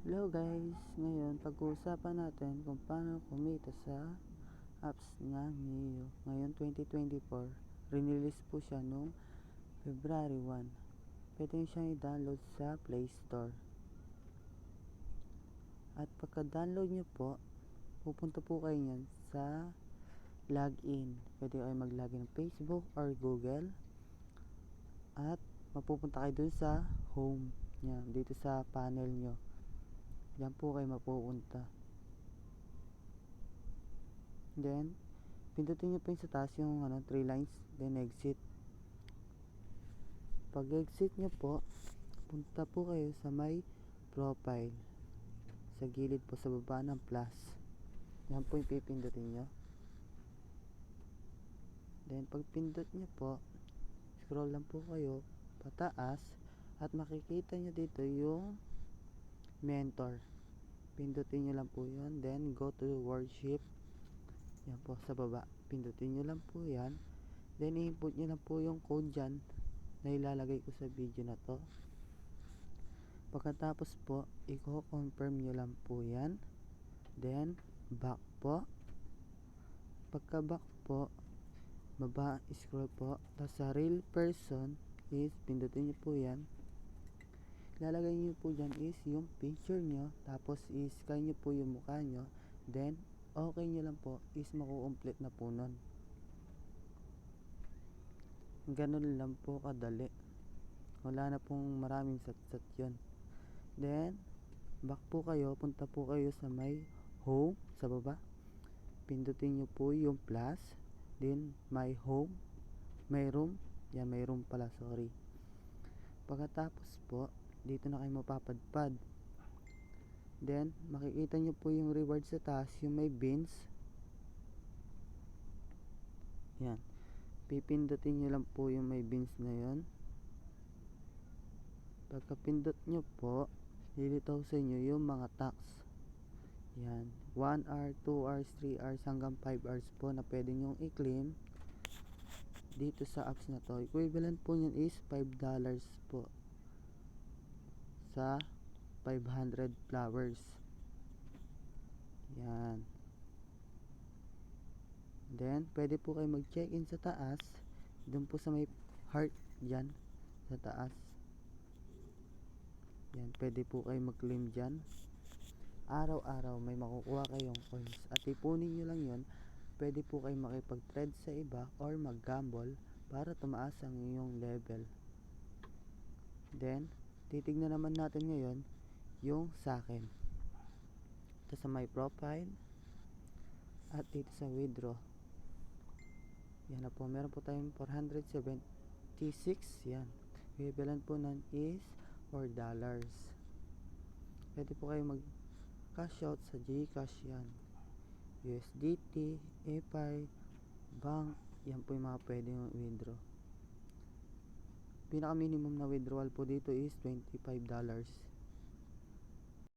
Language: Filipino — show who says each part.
Speaker 1: Hello guys, ngayon pag-uusapan natin kung paano kumita sa apps na Mio. Ngayon 2024, rinilis po siya noong February 1. Pwede nyo siyang i-download sa Play Store. At pagka-download nyo po, pupunta po kayo nyan sa login. Pwede kayo mag-login ng Facebook or Google. At mapupunta kayo dun sa home niya, dito sa panel nyo. Diyan po kayo mapupunta. Then, pindutin nyo po yung sa taas yung ano, 3 lines, then exit. Pag exit nyo po, punta po kayo sa may profile. Sa gilid po sa baba ng plus. Yan po yung pipindutin nyo. Then, pag pindot nyo po, scroll lang po kayo pataas at makikita nyo dito yung mentor. Pindutin nyo lang po yun. Then go to worship. Yan po sa baba. Pindutin nyo lang po yan. Then i-input nyo lang po yung code dyan na ilalagay ko sa video na to. Pagkatapos po i-confirm nyo lang po yan. Then back po. Pagka back po baba scroll po. Tapos sa real person is pindutin nyo po yan lalagay nyo po dyan is yung picture nyo tapos i-scan nyo po yung mukha nyo then okay nyo lang po is makukomplete na po nun. Ganun lang po kadali. Wala na pong maraming sat-sat yun. Then back po kayo punta po kayo sa may home sa baba. Pindutin nyo po yung plus then my home may room. Yan may room pala sorry. Pagkatapos po dito na kayo mapapadpad. Then makikita nyo po yung reward sa taas yung may beans yan. Pipindutin nyo lang po yung may beans na yon pagkapindot nyo po lilitaw sa inyo yung mga tax. Yan. 1 hour, 2 hours, 3 hours hanggang 5 hours po na pwede nyong i-claim dito sa apps na to. Equivalent po nyan is 5 dollars po sa 500 flowers. Yan. Then pwede po kayo mag check in sa taas. Dun po sa may heart dyan sa taas. Yan pwede po kayo mag claim dyan. Araw-araw may makukuha kayong coins. At ipunin nyo lang yon pwede po kayo makipag trade sa iba or mag gamble para tumaas ang iyong level. Then titignan naman natin ngayon yung sa akin. Ito sa my profile at dito sa withdraw. Yan na po. Meron po tayong 476 yan. Equivalent po nun is 4 dollars. Pwede po kayo mag cash out sa Gcash. Yan. USDT, EPI, bank, yan po yung mga pwede yung withdraw. Pinaka minimum na withdrawal po dito is $25.